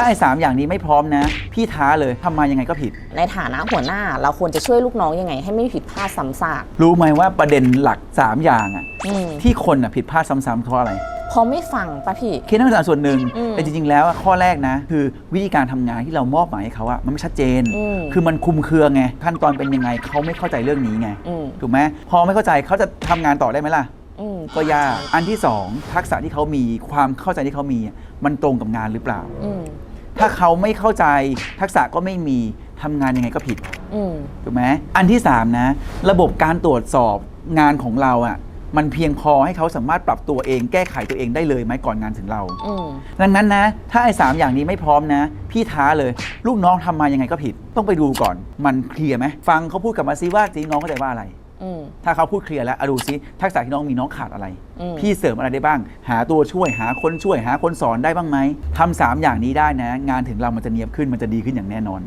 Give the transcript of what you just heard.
ถ้าไอ้สามอย่างนี้ไม่พร้อมนะ พี่ท้าเลยทำมายังไงก็ผิด ในฐานะหัวหน้าเราควรจะช่วยลูกน้องยังไง ให้ไม่ผิดพลาดซ้ำซากรู้ไหมว่าประเด็นหลัก 3 อย่างอะอืมที่คนอะผิดพลาดซ้ำๆเพราะอะไร เพราะไม่ฟังปะพี่คิดนั่นเป็นส่วนหนึ่ง อืมแต่จริง ๆ แล้วอะข้อแรกนะ คือวิธีการทำงานที่เรามอบหมายให้เขาอะมันไม่ชัดเจน อืม คือมันคลุมเครือไงขั้นตอนเป็นยังไงเขาไม่เข้าใจเรื่องนี้ไง อืมถูกไหมพอไม่เข้าใจเขาจะทำงานต่อได้ไหมล่ะ อืมก็ยาก อันที่สองทักษะที่เขามีความเข้าใจที่เขามีอะมันตรงกับงานหรือเปล่า อืม ถ้าเขาไม่เข้าใจทักษะก็ไม่มีทำงานยังไงก็ผิดอืม ถูกไหมอันที่ 3 นะ ระบบการตรวจสอบงานของเราอะ่ะมันเพียงพอให้เขาสามารถปรับตัวเอง แก้ไขตัวเองได้เลยไหมก่อนงานถึงเรา อืม ดังนั้นนะ ถ้าไอ้สามอย่างนี้ไม่พร้อมนะ พี่ท้าเลย ลูกน้องทำมายังไงก็ผิด ต้องไปดูก่อน มันเคลียร์ไหมฟังเขาพูดกลับมาซิว่าจริงน้องเข้าใจว่าอะไรอืม ถ้าเขาพูดเคลียร์แล้วอะดูซิทักษะที่น้องมีน้องขาดอะไรอืมพี่เสริมอะไรได้บ้าง หาตัวช่วยหาคนช่วยหาคนสอนได้บ้างไหมทำสามอย่างนี้ได้นะ งานถึงเรามันจะเนียบขึ้นมันจะดีขึ้นอย่างแน่นอน